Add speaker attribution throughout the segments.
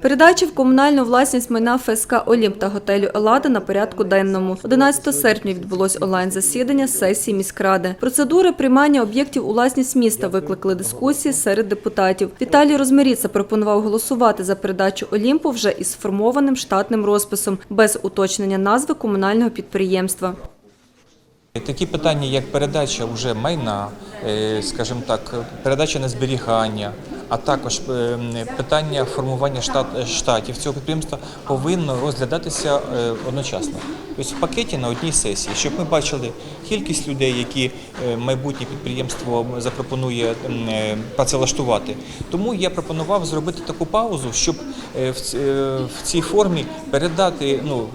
Speaker 1: Передача в комунальну власність майна ФСК Олімп та готелю Елада на порядку денному. 11 серпня відбулось онлайн-засідання сесії міськради. Процедури приймання об'єктів у власність міста викликали дискусії серед депутатів. Віталій Розмиріца пропонував голосувати за передачу Олімпу вже із сформованим штатним розписом, без уточнення назви комунального підприємства.
Speaker 2: Такі питання, як передача вже майна, е, скажімо так, передача на зберігання, а також е, питання формування штат- штатів цього підприємства повинно розглядатися е, одночасно. Тобто в пакеті на одній сесії, щоб ми бачили кількість людей, які е, майбутнє підприємство запропонує е, працевлаштувати. Тому я пропонував зробити таку паузу, щоб е, в е, цій формі передати ну,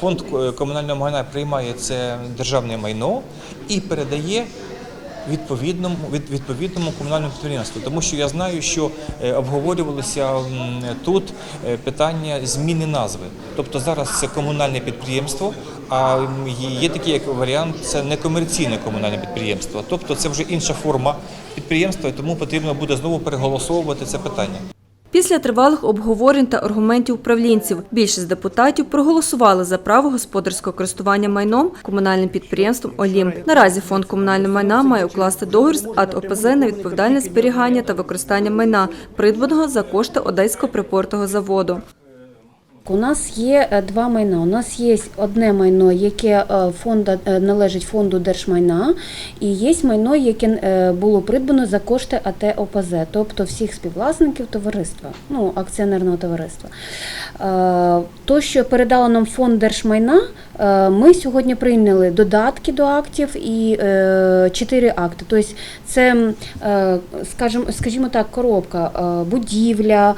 Speaker 2: фонд е, комунального майна приймає це державне майно і передає відповідному від відповідному комунальному підприємству, тому що я знаю, що е, обговорювалося тут е, питання зміни назви. Тобто зараз це комунальне підприємство, а є такий як варіант, це некомерційне комунальне підприємство. Тобто це вже інша форма підприємства, і тому потрібно буде знову переголосовувати це питання.
Speaker 1: Після тривалих обговорень та аргументів управлінців більшість депутатів проголосували за право господарського користування майном комунальним підприємством Олімп. Наразі фонд комунального майна має укласти договір з АТ ОПЗ на відповідальне зберігання та використання майна, придбаного за кошти Одеського припортового заводу.
Speaker 3: У нас є е, два майна. У нас є одне майно, яке е, фонда е, належить фонду держмайна, і є майно, яке було придбано за кошти АТ ОПЗ, тобто всіх співвласників товариства, ну акціонерного товариства. То, що передало нам фонд держмайна, ми сьогодні прийняли додатки до актів і чотири акти. Тобто це, скажімо, скажімо так, коробка, будівля,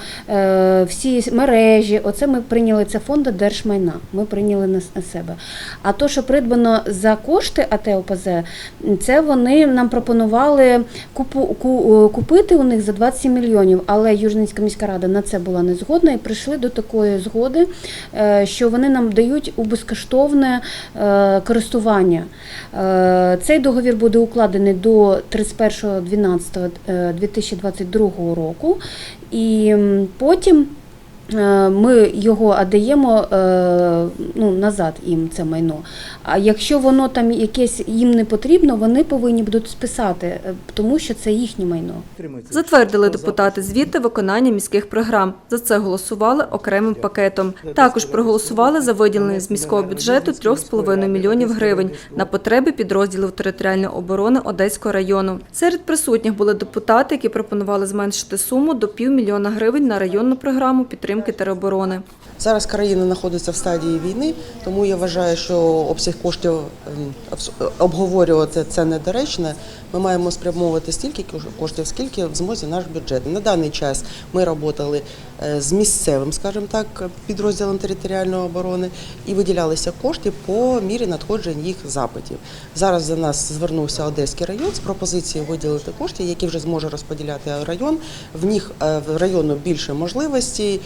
Speaker 3: всі мережі. Оце ми прийняли це фонду держмайна. Ми прийняли на себе. А то, що придбано за кошти АТ ОПЗ, це вони нам пропонували купу, е, купити у них за 27 мільйонів, але Южницька міська рада на це була не згодна і прийшли до такої згоди, е, що вони нам дають у безкоштовне е, користування. Цей договір буде укладений до 31.12.2022 року, і потім. Е, Ми його віддаємо е, ну, назад їм це майно. А якщо воно там якесь їм не потрібно, вони повинні будуть списати, е, тому що це їхнє майно.
Speaker 1: Затвердили депутати звіти виконання міських програм. За це голосували окремим пакетом. Також проголосували за виділення з міського бюджету 3,5 мільйонів гривень на потреби підрозділів територіальної оборони Одеського району. Серед присутніх були депутати, які пропонували зменшити суму до півмільйона гривень на районну програму підтримки тероборони.
Speaker 4: Зараз країна знаходиться в стадії війни, тому я вважаю, що обсяг коштів ем, обговорювати це недоречно. Ми маємо спрямовувати стільки коштів, скільки в змозі наш бюджет. На даний час ми працювали з місцевим, скажімо так, підрозділом територіальної оборони і виділялися кошти по мірі надходжень їх запитів. Зараз до нас звернувся Одеський район з пропозицією виділити кошти, які вже зможе розподіляти район. В них е, в району більше можливостей.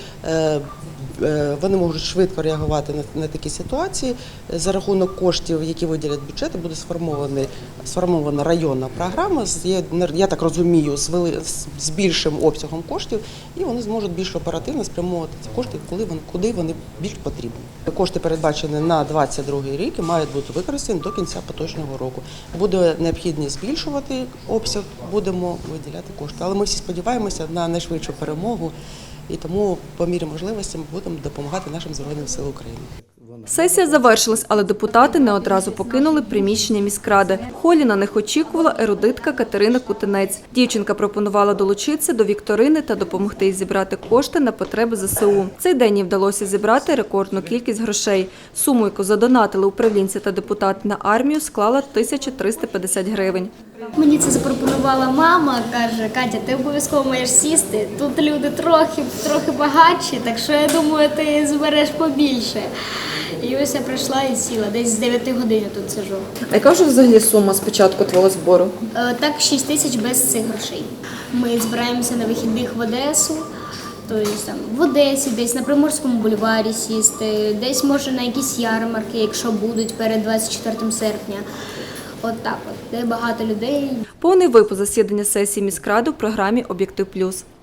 Speaker 4: Е, Вони можуть швидко реагувати на, такі ситуації. За рахунок коштів, які виділять бюджети, буде сформована, сформована районна програма. я, так розумію, з, вели, з, більшим обсягом коштів, і вони зможуть більш оперативно спрямовувати ці кошти, коли вони куди вони більш потрібні. Кошти передбачені на 22 рік і мають бути використані до кінця поточного року. Буде необхідність збільшувати обсяг, будемо виділяти кошти. Але ми всі сподіваємося на найшвидшу перемогу. І тому, по мірі можливості, ми будемо допомагати нашим збройним силам України.
Speaker 1: Сесія завершилась, але депутати не одразу покинули приміщення міськради. В холі на них очікувала ерудитка Катерина Кутинець. Дівчинка пропонувала долучитися до вікторини та допомогти їй зібрати кошти на потреби ЗСУ. Цей день їй вдалося зібрати рекордну кількість грошей. Суму, яку задонатили управлінці та депутати на армію, склала 1350 гривень.
Speaker 5: Мені це запропонувала мама, каже, Катя, ти обов'язково маєш сісти. Тут люди трохи, трохи багатші, так що я думаю, ти збереш побільше. І ось я прийшла і сіла, десь з 9 годин я тут сижу.
Speaker 1: А яка вже взагалі сума спочатку твого збору?
Speaker 5: Е, Так, 6 тисяч без цих грошей. Ми збираємося на вихідних в Одесу. Тобто там в Одесі, десь на Приморському бульварі сісти, десь може на якісь ярмарки, якщо будуть перед 24 серпня. От так от, де багато людей.
Speaker 1: Повний випуск засідання сесії міськради в програмі Об'єктив Плюс.